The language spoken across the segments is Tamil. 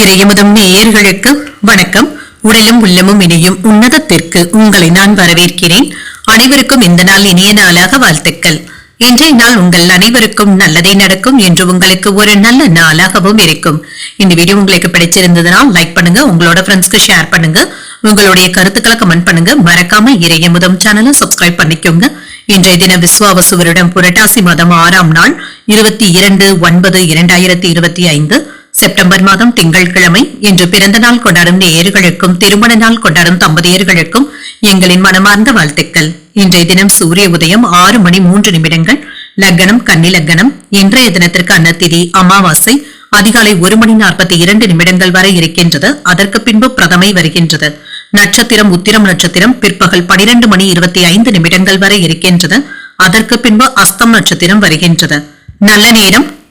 இறையமுதம் நேயர்களுக்கு வணக்கம். உடலும் உள்ளமும் இணையும் உன்னதத்திற்கு உங்களை நான் வரவேற்கிறேன். அனைவருக்கும் இந்த நாள் இனிய நாளாக வாழ்த்துக்கள். இன்றைய நாள் உங்கள் அனைவருக்கும் நல்லதே நடக்கும் என்று உங்களுக்கு ஒரு நல்ல நாளாகவும் இருக்கும். இந்த வீடியோ உங்களுக்கு பிடிச்சிருந்ததுனால் லைக் பண்ணுங்க உங்களோட ஃப்ரெண்ட்ஸ்க்கு ஷேர் பண்ணுங்க உங்களுடைய கருத்துக்களை கமெண்ட் பண்ணுங்க. மறக்காம இறையமுதம் சேனலை சப்ஸ்கிரைப் பண்ணிக்கோங்க. இன்றைய தின விஸ்வாவசுவரிடம் புரட்டாசி மாதம் ஆறாம் நாள் இருபத்தி இரண்டு ஒன்பது இரண்டாயிரத்தி இருபத்தி ஐந்து. செப்டம்பர் மாதம் திங்கட்கிழமை இன்று பிறந்த நாள் கொண்டாடும் நேயர்களுக்கும் திருமண நாள் கொண்டாடும் தம்பதியர்களுக்கும் எங்களின் மனமார்ந்த வாழ்த்துக்கள். இன்றைய தினம் சூரிய உதயம் ஆறு மணி மூன்று நிமிடங்கள். லக்னம் கன்னி லக்னம். இன்றைய தினத்திற்கு அன்னத்திதி அமாவாசை. அதிகாலை ஒரு மணி நாற்பத்தி இரண்டு நிமிடங்கள் வரை இருக்கின்றது. அதற்கு பின்பு பிரதமை வருகின்றது. நட்சத்திரம் உத்திரம் நட்சத்திரம் பிற்பகல் பனிரெண்டு மணி இருபத்தி ஐந்து நிமிடங்கள் வரை இருக்கின்றது. அதற்கு பின்பு அஸ்தம் நட்சத்திரம் வருகின்றது. நல்ல நேரம்.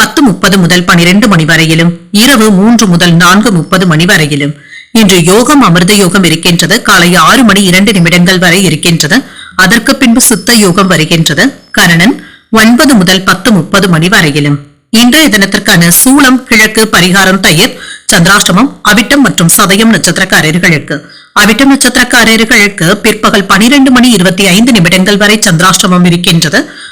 பத்து முப்பது முதல் பனிரெண்டு மணி வரையிலும் இரவு மூன்று முதல் நான்கு முப்பது மணி வரையிலும். இன்று யோகம் அமிர்த யோகம் இருக்கின்றது. காலை ஆறு மணி இரண்டு நிமிடங்கள் வரை இருக்கின்றது. அதற்கு பின்பு சுத்த யோகம் வருகின்றது. கரணன் ஒன்பது முதல் பத்து முப்பது மணி வரையிலும். இன்றைய தினத்திற்கான சூளம் கிழக்கு பரிகாரம் தயிர் சந்திராஷ்டமம் அவிட்டம் மற்றும் சதயம் நட்சத்திரக்காரர்களுக்கு. அவிட்டம் நட்சத்திரக்காரர்களுக்கு பிற்பகல் பனிரெண்டு மணி இருபத்தி ஐந்து நிமிடங்கள் வரை சந்திராஷ்டமம் இருக்கின்றது.